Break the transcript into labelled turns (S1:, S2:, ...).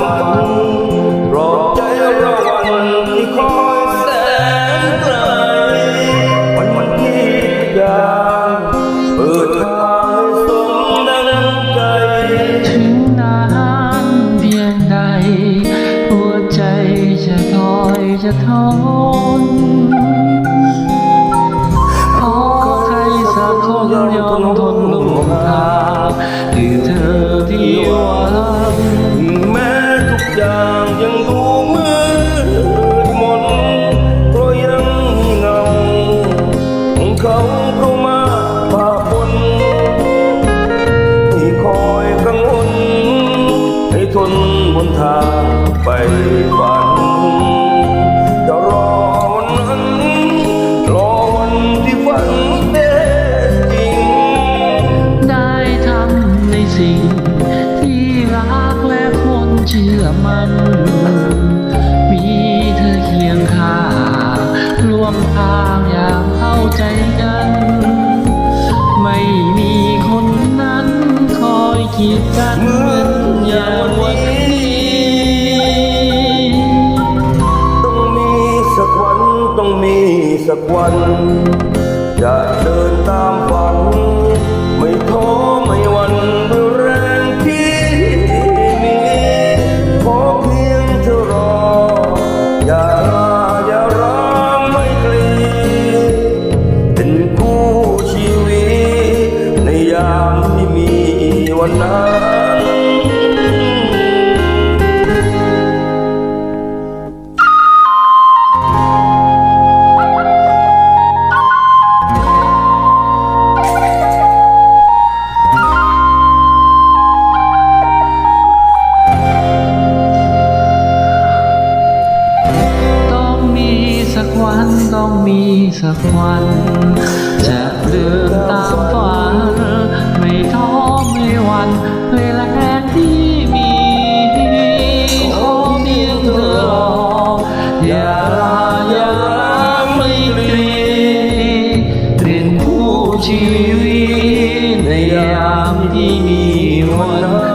S1: จเราวันที่คอยแสนไกลวันวันที่ทุกอย่างถึ
S2: งนานเพียงใดหัวใจจะคอยจะทน
S1: ขอใครสักคนยอมทน ทนบนทางไปฝันจะรอวันนั้นรอวันที่ฝันเป็นจริง
S2: ได้ทำในสิ่ง ที่รักและคนเชื่อมัน มีเธอเคียงข้างร่วมทางอย่างเข้าใจกัน ไม่มีคนนั้นคอยกีดกัน
S1: สักวัน จะเดินตามฝัน ไม่ท้อไม่หวันด้วยแรงที่มีขอเพียงเธอรอ อย่าลาอย่าร้างไม่กลีเป็นคู่ชีวิตในยามที่มีวันนั้น
S2: ีสักวัน จะเดินตามฝัน ไม่ท้อไม่หวันเวลาแรงที่มีขอเพียงเธอรออย่าลาอย่าลาไม่เปลี่ยนเป็นผู้ชีวิตในยามที่มีวัน